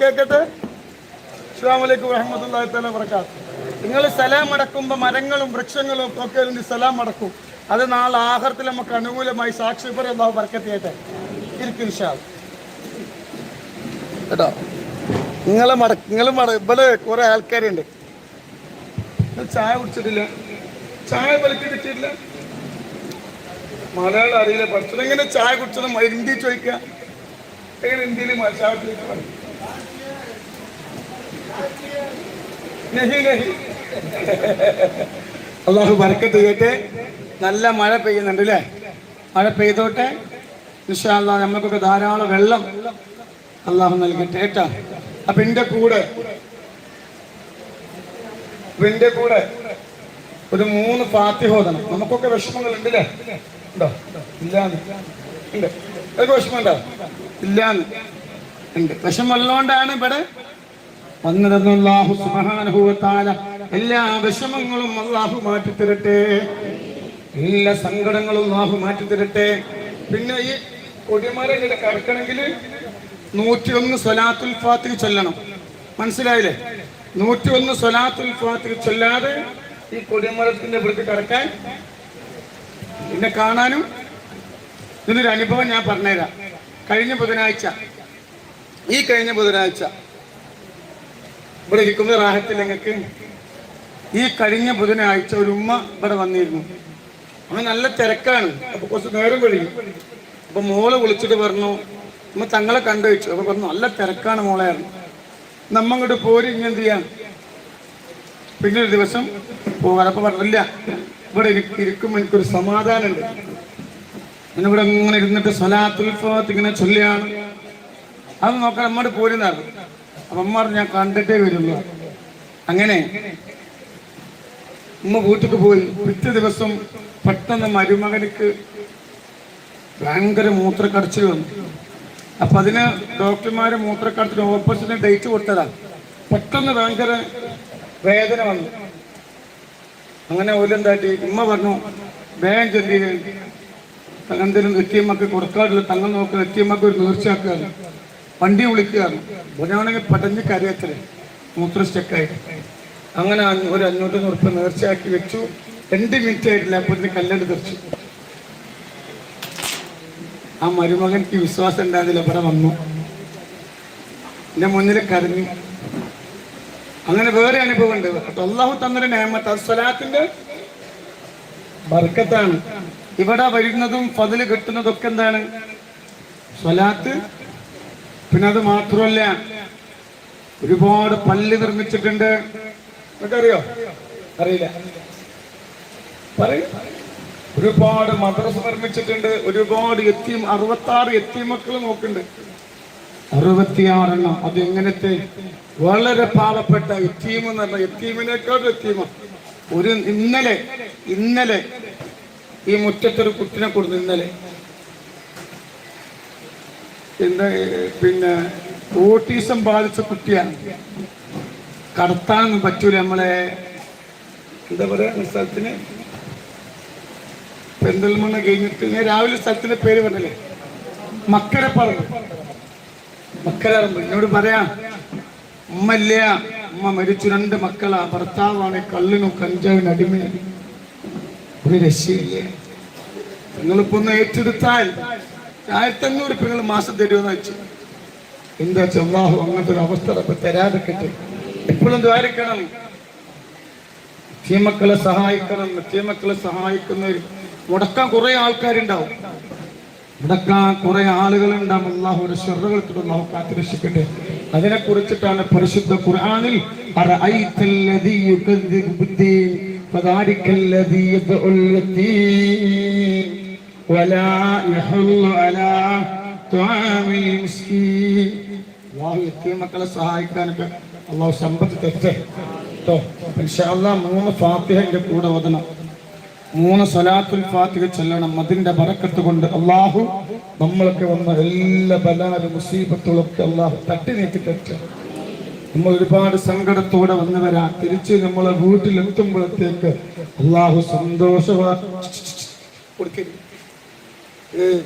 കേക്കട്ടെ? അസ്സാമലൈക്കും വറഹമത്തല്ലാഹി തആല വബറകാത്ത് നിങ്ങൾ സലാം അടക്കുമ്പോൾ മരങ്ങളും വൃക്ഷങ്ങളും ഒക്കെ ഇരുന്ന് സലാം അടക്കും. അത് നാളെ ആഹാരത്തിൽ നമുക്ക് അനുകൂലമായി സാക്ഷി പറയും. അള്ളാഹു ബർക്കത്ത് ചെയ്യട്ടെ. ഇരിക്കും. കേട്ടോ? നിങ്ങൾ മട നിങ്ങൾ മട ഇവിടെ കുറെ ആൾക്കാരുണ്ട്. ചായ കുടിച്ചിട്ടില്ല? ചായ വിലക്ക് മലയാളം അറിയില്ല. പഠിച്ചത് എങ്ങനെ ചായ കുടിച്ചത് ഹിന്ദി ചോദിക്കുക. എങ്ങനെ ഹിന്ദിയിൽ ചായ പറയും? അള്ളാഹു ബർക്കത്ത് കേട്ട്. നല്ല മഴ പെയ്യുന്നുണ്ട് അല്ലേ മഴ പെയ്തോട്ടെ. നിഷാല്ല നമ്മൾക്കൊക്കെ ധാരാളം വെള്ളം അള്ളാഹു നൽകട്ടെ കേട്ടാ. അപ്പൊ എന്റെ കൂടെ എന്റെ കൂടെ ഒരു മൂന്ന് പാത്തിഹോദനം നമുക്കൊക്കെ വിഷമങ്ങൾ ഉണ്ട് അല്ലേ ഉണ്ടോ? ഇല്ലാന്ന്. ഉണ്ട്. അതൊക്കെ വിഷമമുണ്ടോ? ഇല്ലാന്ന്. ഉണ്ട് വിഷമമുള്ളതുകൊണ്ടാണ് ഇവിടെ വന്നിരുന്നു അല്ലാഹു സുബ്ഹാനഹു വ തആല എല്ലാ വിഷമങ്ങളും അള്ളാഹു മാറ്റി തരട്ടെ എല്ലാ സങ്കടങ്ങളും അള്ളാഹു മാറ്റി തരട്ടെ പിന്നെ ഈ കൊടിമരയുടെ കറക്കണമെങ്കിൽ നൂറ്റിയൊന്ന് സ്വലാത്തുൽ ഫാത്തിൽ ചൊല്ലണം. മനസ്സിലായില്ലേ? നൂറ്റി ഒന്ന് സ്വലാത്തുൽ ഫാത്തിൽ ചൊല്ലാതെ ഈ കൊടിമരത്തിന്റെ വൃത്തി കടക്കാൻ പിന്നെ കാണാനും ഇതിനൊരു അനുഭവം ഞാൻ പറഞ്ഞുതരാം. കഴിഞ്ഞ ബുധനാഴ്ച ഈ കഴിഞ്ഞ ബുധനാഴ്ച ഇവിടെ ഇരിക്കുന്ന റാഹത്തിൽ ഞങ്ങൾക്ക് ഈ കഴിഞ്ഞ ബുധനാഴ്ച ഒരു ഉമ്മ ഇവിടെ വന്നിരുന്നു. അമ്മ നല്ല തിരക്കാണ്. അപ്പൊ കുറച്ച് നേരം കഴിയും അപ്പൊ മോളെ വിളിച്ചിട്ട് പറഞ്ഞു അമ്മ തങ്ങളെ കണ്ടു വെച്ചു. അപ്പൊ പറഞ്ഞു നല്ല തിരക്കാണ് മോളെ. നമ്മ അങ്ങോട്ട് പോരി ഇങ്ങനെ എന്ത് ചെയ്യാം? പിന്നെ ഒരു ദിവസം പോകാൻ അപ്പൊ പറഞ്ഞില്ല. ഇവിടെ ഇരി- ഇരിക്കുമ്പോൾ എനിക്കൊരു സമാധാനമുണ്ട്. ഞാനിവിടെ ഇങ്ങനെ ഇരുന്നിട്ട് സ്വലാത്തുൽ ഇങ്ങനെ ചൊല്ലിയാണ് അത് നോക്കാൻ അമ്മോട് പോരുന്നാണ് അപ്പൊ അമ്മ ഞാൻ കണ്ടിട്ടേ വരുള്ളൂ. അങ്ങനെ ഉമ്മ വീട്ടിക്ക് പോയി. പിറ്റേ ദിവസം പെട്ടെന്ന് മരുമകനിക്ക് ഭയങ്കര മൂത്രക്കടച്ചിൽ വന്നു. അപ്പൊ അതിന് ഡോക്ടർമാര് മൂത്രക്കടത്തിന് ഓപ്പറേഷന് ഡേറ്റ് കൊടുത്തതാ. പെട്ടെന്ന് ഭയങ്കര വേദന വന്നു. അങ്ങനെ ഓലെന്താട്ടി ഉമ്മ പറഞ്ഞു വേഗം ചൊല്ലി. തങ്ങന്തിനും എത്തിയമ്മക്ക് കൊടുക്കാറില്ല തങ്ങൾ നോക്കുന്ന എത്തിയമ്മക്ക് ഒരു നേർച്ചയാക്കുകയാണ് വണ്ടി വിളിക്കുകയാണ് ബുധനാണെങ്കിൽ പടഞ്ഞ് കരയത്തിൽ. മൂത്ര സ്റ്റെക്കായി അങ്ങനെ ഒരു അഞ്ഞൂറ്റി ഉറുപ്പ് നേർച്ചയാക്കി വെച്ചു. രണ്ട് മിനിറ്റ് ആയിട്ടില്ല. അപ്പൊ ഇതിന് വെച്ചു തെറിച്ചു. ആ മരുമകൻക്ക് വിശ്വാസം ഉണ്ടായതിൽ ഇവിടെ വന്നു. എന്റെ മുന്നിൽ കരഞ്ഞു. അങ്ങനെ വേറെ അനുഭവം ഉണ്ട് അള്ളാഹു തന്നൊരു നേമത്ത്. അസ്വലാത്തിന്റെ ബർക്കത്താണ്. ഇവിടെ വരുന്നതും പതിൽ കിട്ടുന്നതൊക്കെ എന്താണ്? സ്വലാത്ത് പിന്നെ അത് മാത്രമല്ല ഒരുപാട് പള്ളി നിർമ്മിച്ചിട്ടുണ്ട്. അറിയോ അറിയില്ല. പറയൂ. ഒരുപാട് മദ്രസ നിർമ്മിച്ചിട്ടുണ്ട്. ഒരുപാട് എത്തിയും അറുപത്തി ആറ് എത്തിമക്കൾ നോക്കുന്നുണ്ട്. അറുപത്തിയാറെണ്ണം. അതെങ്ങനത്തെ? വളരെ പാവപ്പെട്ട എത്തീം എന്ന് പറഞ്ഞ എത്തീമിനേക്കാളും എത്തീമ ഒരു ഇന്നലെ ഇന്നലെ ഈ മുറ്റത്തൊരു കുട്ടിനെ കൊടുത്തു ഇന്നലെ. എന്താ പിന്നെ ഓട്ടീസം ബാധിച്ച കുട്ടിയാണ് കടത്താൻ പറ്റൂല നമ്മളെ. എന്താ പറയാ സ്ഥലത്തിന്? പെന്തൽമണ്ണ കഴിഞ്ഞിട്ട് ഞാൻ രാവിലെ സ്ഥലത്തിന്റെ പേര് പറഞ്ഞല്ലേ? മക്കരപ്പറമ്പ് മക്കരപ്പറമ്പ് എന്നോട് പറയാ ഉമ്മ ഇല്ല? ഉമ്മ മരിച്ചു. രണ്ട് മക്കളാ. ഭർത്താവാണ് കള്ളിനും കഞ്ചാവിനും അടിമയാണ് ഒരു രക്ഷയില്ലേ. നിങ്ങളിപ്പോ ഒന്ന് ഏറ്റെടുത്താൽ ആയിരത്തി അഞ്ഞൂറ് ഇപ്പൊ നിങ്ങൾ മാസം തരുമെന്ന് വെച്ചു. എന്താ അള്ളാഹു അങ്ങനത്തെ ഒരു അവസ്ഥ തരാതിരിക്കട്ടെ? എപ്പോഴും ദ്വാരിക്കണം. ചീമക്കളെ സഹായിക്കണം. തീമക്കളെ സഹായിക്കുന്നവർ മുടക്കാൻ കുറെ ആൾക്കാരുണ്ടാവും. മുടക്കാൻ കുറെ ആളുകളുണ്ടാവും. അള്ളാഹു ഒരു ഷെറുകൾ അള്ളാഹു കാത്തുരക്ഷിക്കട്ടെ അതിനെ കുറിച്ചിട്ടാണ് പരിശുദ്ധ ഖുർആാനിൽ യുകദ്ദിബു ബിദ്ദീൻ ഫദാലിക്കല്ലദീ വലാ യഹുല്ലു അലാ തുആമിൽ മിസ്കീൻ അള്ളാഹു യതീമക്കളെ സഹായിക്കാനൊക്കെ അള്ളാഹു സമ്പത്ത് തെറ്റേ കേട്ടോ ഇൻഷാ അല്ലാഹ് മൂന്ന് ഫാത്തിഹന്റെ കൂടെ ഓതണം. മൂന്ന് സലാത്തുൽ ഫാത്തിഹ ചൊല്ലണം. അതിന്റെ ബറക്കത്ത് കൊണ്ട് അള്ളാഹു നമ്മളൊക്കെ വന്ന എല്ലാ ബലാലും മുസീബത്തുകളൊക്കെ അള്ളാഹു തട്ടി നീക്കി തെറ്റ നമ്മൾ ഒരുപാട് സങ്കടത്തോടെ വന്നവരാ. തിരിച്ച് നമ്മളെ വീട്ടിലെത്തുമ്പോഴത്തേക്ക് അള്ളാഹു സന്തോഷവാ. കൊടുക്കരുത്. 예.